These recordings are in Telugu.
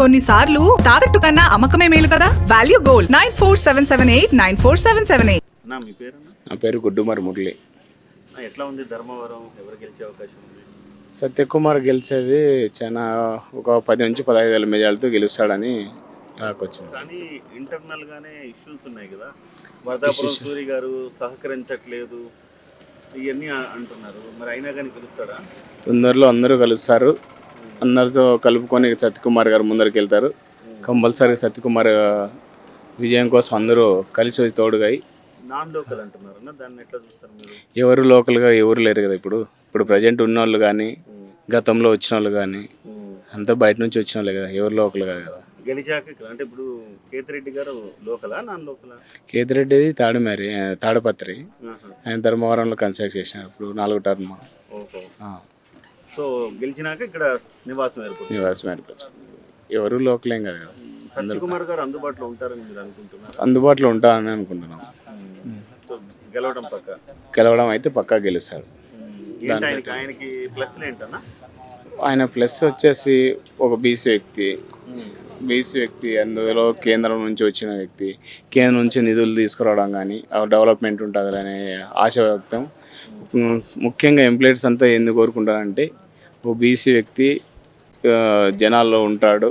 కొన్నిసార్లు తాకట్టు కన్నా అమ్మకమే మేలు కదా? Value gold nine four seven seven eight nine four seven seven eight నా మీ పేరన్నా? నా పేరు గుడ్డుమారి మురళి. ఎట్లా ఉంది ధర్మవరం? ఎవరు గెలిచే అవకాశం ఉంది? సత్యకుమార్ గెలిచేది చాలా ఒక పది నుంచి పదహైదు వేల మెజార్టీతో గెలుస్తాడని టాక్ వచ్చింది కానీ ఇంటర్నల్ గానే ఇష్యూస్ ఉన్నాయి కదా? వర్ధాపురం సూరి గారు సహకరించట్లేదు. ఇవన్నీ అంటున్నారు. మరి అయినా కానీ గెలుస్తాడా? తొందరలో అందరూ కలుస్తారు అందరితో కలుపుకొని సత్యకుమార్ గారు ముందరికి వెళ్తారు. కంపల్సరీ సత్యకుమార్ విజయం కోసం అందరూ కలిసి వచ్చి తోడుగాయి నాన్ లోకల్ అంటున్నారు అన్న దాన్ని ఎట్లా చూస్తారు మీరు? ఎవరు లోకల్గా ఎవరు లేరు కదా ఇప్పుడు. ఇప్పుడు ప్రజెంట్ ఉన్న వాళ్ళు కానీ గతంలో వచ్చిన వాళ్ళు కానీ అంతా బయట నుంచి వచ్చిన వాళ్ళే కదా ఎవరు లోకల్ కాదు కదా. గెలిచాక ఇక్కడ అంటే ఇప్పుడు కేతిరెడ్డి గారు లోకలా నాన్ లోకలా? కేతిరెడ్డిది తాడుమేరి తాడపత్రి. ఆయన ధర్మవరంలో కన్స్ట్రక్ట్ చేసిన ఇప్పుడు నాలుగు టర్మ్. సో గెలిచినాక ఇక్కడ నివాసం ఏర్పడుతుంది. నివాసం ఏర్పరచు ఎవరు లోకలేం కదా సత్యకుమార్ గారు అందుబాటులో ఉంటారని మీరు అనుకుంటున్నారు? అందుబాటులో ఉంటానని అనుకుంటున్నాం. గెలవడం పక్క. గెలవడం అయితే పక్కా గెలుస్తాడు. ఏంటి ఆయనకి? ఆయనకి ప్లస్ ఏంటన్నా? ఆయన ప్లస్ వచ్చేసి ఒక బీసీ వ్యక్తి. బీసీ వ్యక్తి అందులో కేంద్రం నుంచి వచ్చిన వ్యక్తి. కేంద్రం నుంచి నిధులు తీసుకురావడం కానీ డెవలప్మెంట్ ఉంటుంది అనే ఆశ వ్యక్తం ముఖ్యంగా ఎంప్లాయీస్ అంతా ఎందుకు కోరుకుంటారంటే ఓ బీసీ వ్యక్తి జనాల్లో ఉంటాడు.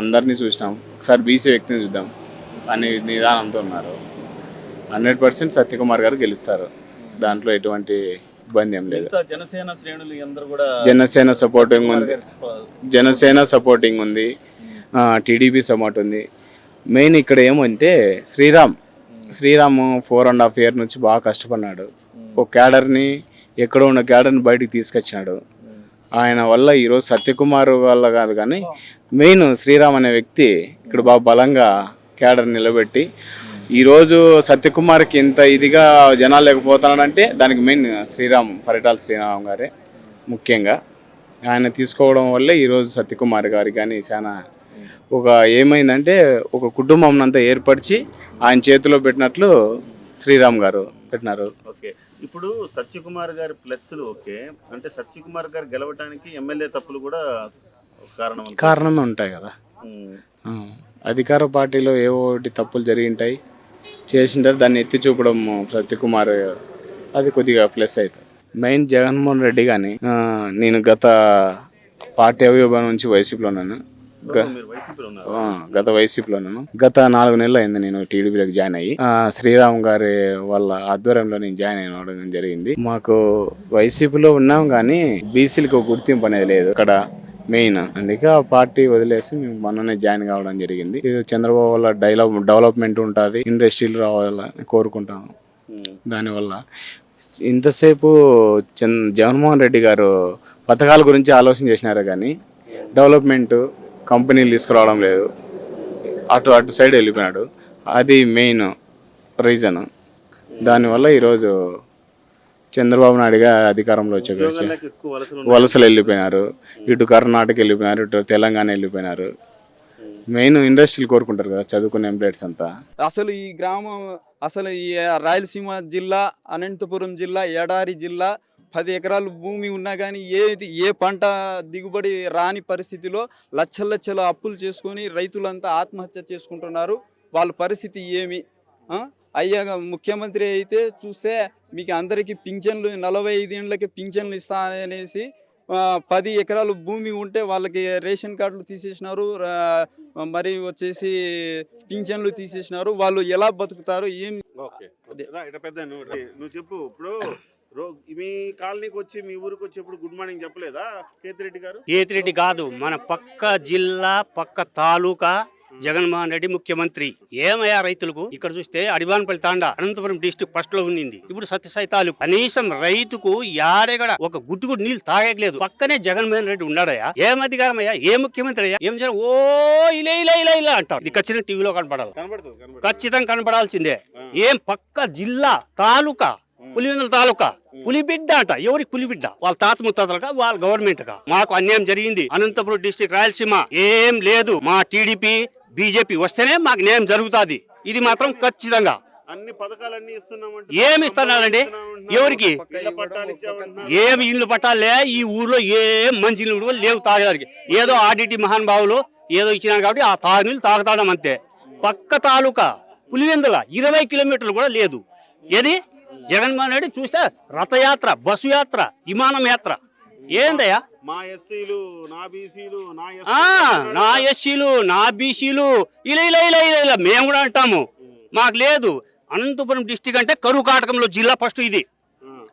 అందరినీ చూసినాం. ఒకసారి బీసీ వ్యక్తిని చూద్దాం అనే నిదానంతో ఉన్నారు. హండ్రెడ్ పర్సెంట్ సత్యకుమార్ గారు గెలుస్తారు. దాంట్లో ఎటువంటి ఇబ్బంది ఏం లేదు. జనసేన శ్రేణులు అందరూ కూడా జనసేన సపోర్టింగ్ ఉంది. జనసేన సపోర్టింగ్ ఉంది. టీడీపీ సపోర్ట్ ఉంది. మెయిన్ ఇక్కడ ఏమంటే Sriram. Sriram four and half year నుంచి బాగా కష్టపడినాడు ఒక క్యాడర్ని ఎక్కడో ఉన్న క్యాడర్ని బయటికి తీసుకొచ్చినాడు. ఆయన వల్ల ఈరోజు సత్యకుమార్ వల్ల కాదు కానీ మెయిన్ శ్రీరామ్ అనే వ్యక్తి ఇక్కడ బాగా బలంగా క్యాడర్ నిలబెట్టి ఈరోజు సత్యకుమార్కి ఇంత ఇదిగా జనాలు లేకపోతున్నాడంటే దానికి మెయిన్ శ్రీరామ్ పరిటాల శ్రీరామ్ గారే ముఖ్యంగా. ఆయన తీసుకోవడం వల్లే ఈరోజు సత్యకుమార్ గారికి కానీ చాలా ఒక ఏమైందంటే ఒక కుటుంబం అంతా ఏర్పరిచి ఆయన చేతిలో పెట్టినట్లు శ్రీరామ్ గారు పెట్టినారు. ఓకే. ఇప్పుడు సత్యకుమార్ గారి ప్లస్లు ఓకే. అంటే సత్యకుమార్ గారు గెలవడానికి ఎమ్మెల్యే తప్పులు కూడా కారణం. కారణమే ఉంటాయి కదా. అధికార పార్టీలో ఏవో ఒకటి తప్పులు జరిగి ఉంటాయి చేసింటారు దాన్ని ఎత్తి చూపడం సత్యకుమార్ అది కొద్దిగా ప్లస్ అవుతుంది మెయిన్ జగన్మోహన్ రెడ్డి కానీ నేను గత పార్టీ అభియోగం నుంచి వైసీపీలో ఉన్నాను. గత వైసీపీలో ఉన్నాను గత నాలుగు నెలలు అయింది నేను టీడీపీలోకి జాయిన్ అయ్యి. శ్రీరామ్ గారి వాళ్ళ ఆధ్వర్యంలో నేను జాయిన్ అయినవడం జరిగింది. మాకు వైసీపీలో ఉన్నాం కానీ బీసీలకు ఒక గుర్తింపు అనేది లేదు. ఇక్కడ మెయిన్ అందుకే ఆ పార్టీ వదిలేసి మేము మొన్ననే జాయిన్ కావడం జరిగింది. ఇది చంద్రబాబు వల్ల డైలాగ్ డెవలప్మెంట్ ఉంటుంది. ఇండస్ట్రీలు రావాలని కోరుకుంటాను. దానివల్ల ఇంతసేపు చంద్ జగన్మోహన్ రెడ్డి గారు పథకాల గురించి ఆలోచన చేసినారే కానీ డెవలప్మెంట్ కంపెనీలు తీసుకురావడం లేదు. అటు అటు సైడ్ వెళ్ళిపోయినాడు. అది మెయిన్ రీజన్. దానివల్ల ఈరోజు చంద్రబాబు నాయుడు గారు అధికారంలో ఎక్కువ వలసలు ఉన్నాయి. వలసలు వెళ్ళిపోయినారు. ఇటు కర్ణాటక వెళ్ళిపోయినారు ఇటు తెలంగాణ వెళ్ళిపోయినారు. మెయిన్ ఇండస్ట్రీలు కోరుకుంటారు కదా చదువుకునే ఎంప్లాయర్స్ అంతా. అసలు ఈ గ్రామం అసలు ఈ రాయలసీమ జిల్లా అనంతపురం జిల్లా ఎడారి జిల్లా పది ఎకరాలు భూమి ఉన్నా కానీ ఏది ఏ పంట దిగుబడి రాని పరిస్థితిలో లక్షల లక్షల అప్పులు చేసుకొని రైతులంతా ఆత్మహత్య చేసుకుంటున్నారు. వాళ్ళ పరిస్థితి ఏమి? అయ్యా ముఖ్యమంత్రి అయితే చూస్తే మీకు అందరికీ పింఛన్లు నలభై ఐదేళ్ళకి పింఛన్లు ఇస్తా అనేసి పది ఎకరాలు భూమి ఉంటే వాళ్ళకి రేషన్ కార్డులు తీసేసినారు. మరి వచ్చేసి పింఛన్లు తీసేసినారు. వాళ్ళు ఎలా బతుకుతారు? ఏం నువ్వు చెప్పు. ఇప్పుడు రో మీ కాలనీకి వచ్చి మీ ఊరికి వచ్చేప్పుడు గుడ్ మార్నింగ్ చెప్పలేదా కేతిరెడ్డి గారు? కేతిరెడ్డి కాదు మన పక్క జిల్లా పక్క తాలూకా జగన్మోహన్ రెడ్డి ముఖ్యమంత్రి. ఏమయ్యా రైతులకు? ఇక్కడ చూస్తే అడివాన్పల్లి తాండా అనంతపురం డిస్టిక్ ఫస్ట్లో ఉన్నింది. ఇప్పుడు సత్యసాయి తాలూకు. కనీసం రైతుకు యాడెగడ ఒక గుట్టు కూడా నీళ్ళు తాగలేదు పక్కనే జగన్మోహన్ రెడ్డి ఉన్నాడయ్యా. ఏం అధికారం అయ్యా ఏ ముఖ్యమంత్రి అయ్యా? ఏం చేయాలి ఓ ఇలా ఇలా ఇలా ఇలా అంటారు. ఇది ఖచ్చితంగా టీవీలో కనపడాలి. ఖచ్చితంగా కనపడాల్సిందే. ఏం పక్క జిల్లా తాలూకా పులివెందుల తాలూకా? పులిబిడ్డ అంట ఎవరికి పులిబిడ్డ? వాళ్ళ తాత ముత్తాతలుగా వాళ్ళ గవర్నమెంట్గా మాకు అన్యాయం జరిగింది. అనంతపురం డిస్టిక్ రాయలసీమ. ఏం లేదు. మా టీడీపీ బీజేపీ వస్తేనే మాకు న్యాయం జరుగుతాది. ఇది మాత్రం ఖచ్చితంగా. అన్ని పథకాలన్నీ ఇస్తున్నామంటే ఏమి ఇస్తున్నారండి? ఎవరికి? ఏమి ఇల్లు పట్టాలే? ఈ ఊర్లో ఏం మంచి కూడా లేవు తాగడానికి ఏదో ఆర్డిటి మహానుభావులు ఏదో ఇచ్చినారు కాబట్టి ఆ తాగునీళ్ళు తాగుతాడం అంతే. పక్క తాలూకా పులివెందుల ఇరవై కిలోమీటర్లు కూడా లేదు. ఏది? జగన్మోహన్ రెడ్డి చూస్తే రథయాత్ర బస్సు యాత్ర విమానం యాత్ర. ఏందయ్యా? మా ఎస్సీలు నా బీసీలు నా ఎస్సీలు నా బీసీలు ఇలా ఇలా ఇలా ఇలా ఇలా మేము కూడా అంటాము. మాకు లేదు. అనంతపురం డిస్టిక్ అంటే కరువు కాటకంలో జిల్లా ఫస్ట్ ఇది.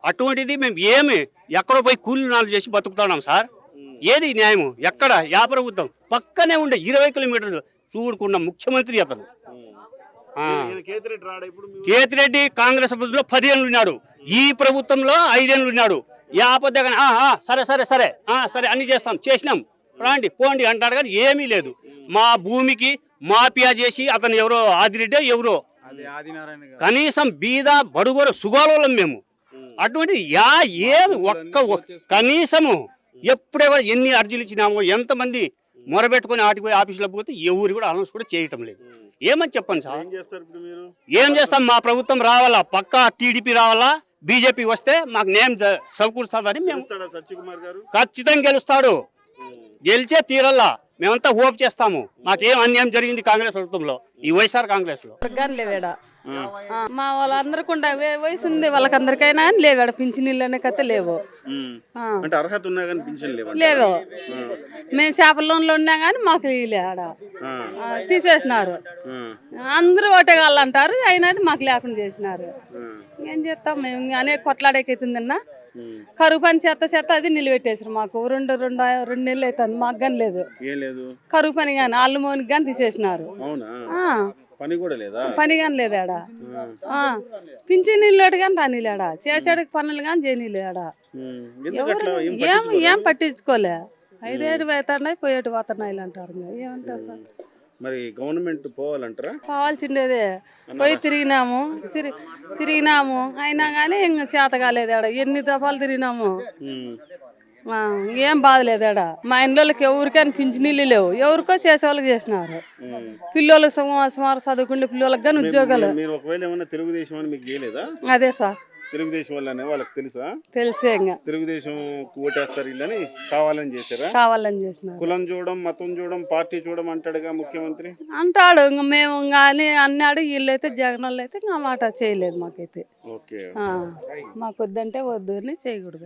అటువంటిది మేము ఏమి ఎక్కడో పోయి కూలి నాలు చేసి బతుకుతున్నాం సార్. ఏది న్యాయము? ఎక్కడ? యా ప్రభుత్వం. పక్కనే ఉండే ఇరవై కిలోమీటర్లు చూడుకున్న ముఖ్యమంత్రి అతను. కేతిరెడ్డి కాంగ్రెస్ ప్రభుత్వంలో పదిహేను ఉన్నాడు. ఈ ప్రభుత్వంలో ఐదేళ్ళు ఉన్నాడు. యాపద్ద కానీ, ఆ, ఆ, సరే సరే సరే. ఆ, సరే అన్ని చేస్తాం. చేసినాం. రాండి పోండి అంటాడు కానీ ఏమీ లేదు. మా భూమికి మాఫియా చేసి అతను ఎవరో ఆదిరెడ్డి ఎవరో. కనీసం బీద బడుగోర సుగాలోళ్ళం మేము. అటువంటి యా ఏమి ఒక్క ఒక్క- కనీసము ఎప్పుడే కూడా ఎన్ని అర్జీలు ఇచ్చినామో ఎంతమంది మొరబెట్టుకొని ఆటికి పోయి ఆఫీసులో పోతే ఎవరు కూడా అనౌన్స్ కూడా చేయటం లేదు. ఏమని చెప్పండి సార్? ఏం చేస్తాం? మా ప్రభుత్వం రావాలా? పక్కా టీడీపీ రావాలా? బీజేపీ వస్తే మాకు నేమ్ సమకూరుస్తుందని మేము ఖచ్చితంగా గెలుస్తాడు. గెలిచే తీరల్లా. మేమంతా హోప్ చేస్తాము. మాకేం అన్యాయం జరిగింది కాంగ్రెస్ ప్రభుత్వంలో ఈ వైఎస్ఆర్ కాంగ్రెస్లో లేవాడ? మా వాళ్ళందరికీ వయసు ఉంది వాళ్ళకందరికైనా అని లేవాడ? పింఛనీళ్ళు అనే కథ లేవు. అంటే అర్హత ఉన్నా కానీ పింఛన్ లేవు లేవు. మేము చేపల లోన్లో ఉన్నా కానీ మాకు లేడ? తీసేసినారు. అందరూ ఒకటే అంటారు అయినా మాకు లేకుండా చేసినారు. ఏం చేస్తాం? మేము అనేక కొట్లాడేకైతుందన్నా. కరువు పని చేత చేత అది నిలబెట్టేసారు మాకు. రెండు రెండు రెండు నెలలు అవుతుంది మాకు కానీ లేదు. కరువు పని కానీ అల్లు మోనికి కానీ తీసేసినారు. పని కూడా లేదా? పని కానీ లేదాడా పింఛన్ నీళ్ళు కానీ రానిలేడా చేసాడికి పనులు కానీ చేయనీలేడా ఎవరు ఏం ఏం పట్టించుకోలే? ఐదేడు పోతున్నాయి పోయేటి పోతున్నాయి అంటారు. ఏమంటారు సార్? మరి గవర్నమెంట్ పోవాలంటారా? కావాల్సిండేదే పోయి తిరిగినాము. తిరి తిరిగినాము. అయినా కానీ ఇంకా చేత కాలేదాడ ఎన్ని దఫాలు తిరిగినాము. ఏం బాధలేదాడ మా ఇండ్లకి ఎవరికైనా పింఛనీళ్ళు లేవు. ఎవరికో చేసేవాళ్ళకి చేసినారు. పిల్లలకు సుమారు సుమారు చదువుకునే పిల్లలకు కానీ ఉద్యోగాలు. మీరు ఒకవేళ ఏమన్నా తెలుగుదేశం అని మీకు చేయలేదా? అదే సార్. తెలుగుదేశం వాళ్ళనే వాళ్ళకి తెలుసా? తెలిసే ఇంకా. తెలుగుదేశం ఓటేస్తారు వీళ్ళని కావాలని చేశారా? కావాలని చేసినారు. కులం చూడడం మతం చూడడం పార్టీ చూడడం అంటాడుగా ముఖ్యమంత్రి? అంటాడు ఇంక మేము ఇంకా అని అన్నాడు వీళ్ళైతే జగన్ వాళ్ళు అయితే ఇంకా ఆ మాట చేయలేదు మాకైతే. ఓకే. ఆ, మాకు వద్దంటే వద్దు అని చేయకూడదు.